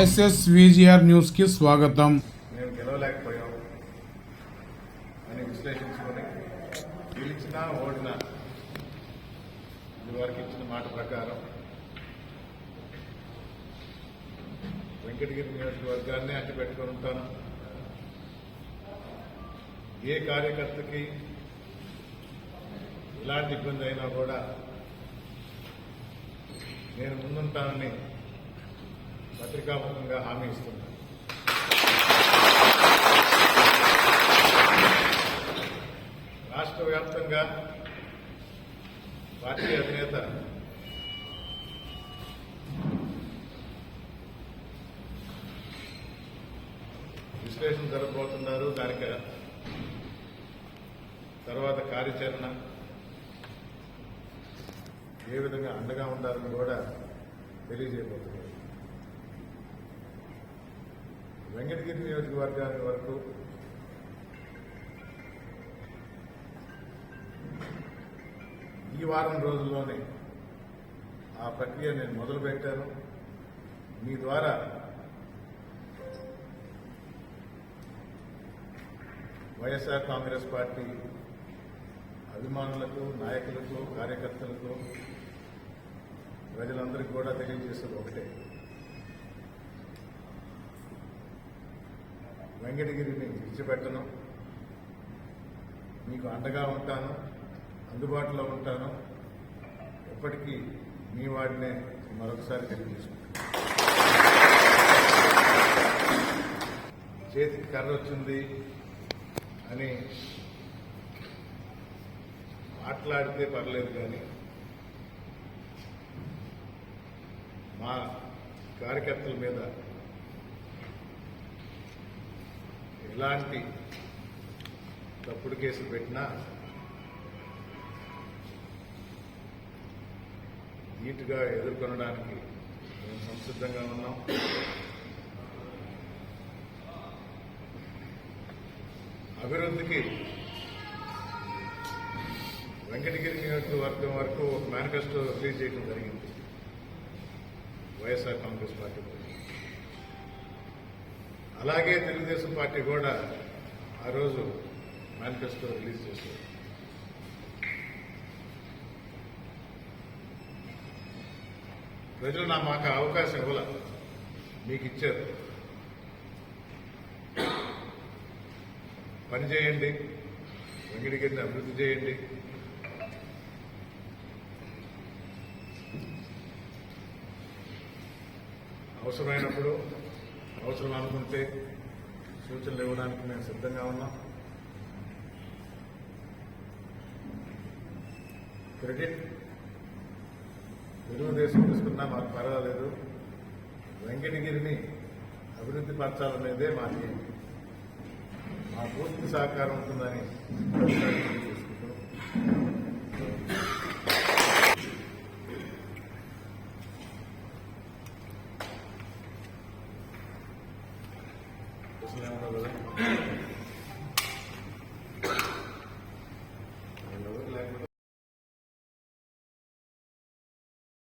SS VGR న్యూస్కి స్వాగతం. నేను గెలవలేకపోయాం అని విశ్లేషించుకొని గెలిచినా ఓడినా ఇదివరకు ఇచ్చిన మాట ప్రకారం వెంకటగిరి నియోజకవర్గాన్ని అట్టి పెట్టుకొని ఉంటాను. ఏ కార్యకర్తకి ఎలాంటి ఇబ్బంది అయినా కూడా నేను ముందుంటానని పత్రికాముఖంగా హామీ ఇస్తున్నాను రాష్ట్ర వ్యాప్తంగా పార్టీ అధినేత విశ్లేషణ జరగబోతున్నారు. దానికి తర్వాత కార్యాచరణ ఏ విధంగా అండగా ఉండాలని కూడా తెలియజేయబోతున్నారు. వెంకటగిరి నియోజకవర్గానికి వరకు ఈ వారం రోజుల్లోనే ఆ ప్రక్రియ నేను మొదలుపెట్టాను. మీ ద్వారా వైఎస్ఆర్ కాంగ్రెస్ పార్టీ అభిమానులకు నాయకులకు కార్యకర్తలకు ప్రజలందరికీ కూడా తెలియజేసేది ఒకటే. వెంకటగిరిని విడిచిపెట్టను. మీకు అండగా ఉంటాను అందుబాటులో ఉంటాను. ఎప్పటికీ మీ వాడినే మరొకసారి తెలియజేసుకుంటాను. చేతికి కర్ర వచ్చింది అని మాట్లాడితే పర్లేదు కానీ మా కార్యకర్తల మీద ఎలాంటి తప్పుడు కేసులు పెట్టినా నీట్గా ఎదుర్కొనడానికి మేము సంసిద్ధంగా ఉన్నాం. అభివృద్ధికి వెంకటగిరి నియోజకవర్గం వరకు ఒక మేనిఫెస్టో రిలీజ్ చేయడం జరిగింది. వైఎస్ఆర్ కాంగ్రెస్ పార్టీ. అలాగే తెలుగుదేశం పార్టీ కూడా ఆ రోజు మేనిఫెస్టో రిలీజ్ చేశారు. ప్రజలు నా మాకు అవకాశం ఇవ్వాల. మీకు ఇచ్చారు. పని చేయండి. వెంకటగిరిని అభివృద్ధి చేయండి. అవసరమైనప్పుడు అవసరం అనుకుంటే సూచనలు ఇవ్వడానికి మేము సిద్ధంగా ఉన్నాం. క్రెడిట్ తెలుగుదేశం తీసుకున్నా మాకు పర్వాలేదు. వెంకటగిరిని అభివృద్ధి పరచాలనేదే మాకు మా పూర్తి సహకారం ఉంటుందని Esselamu Aleyküm.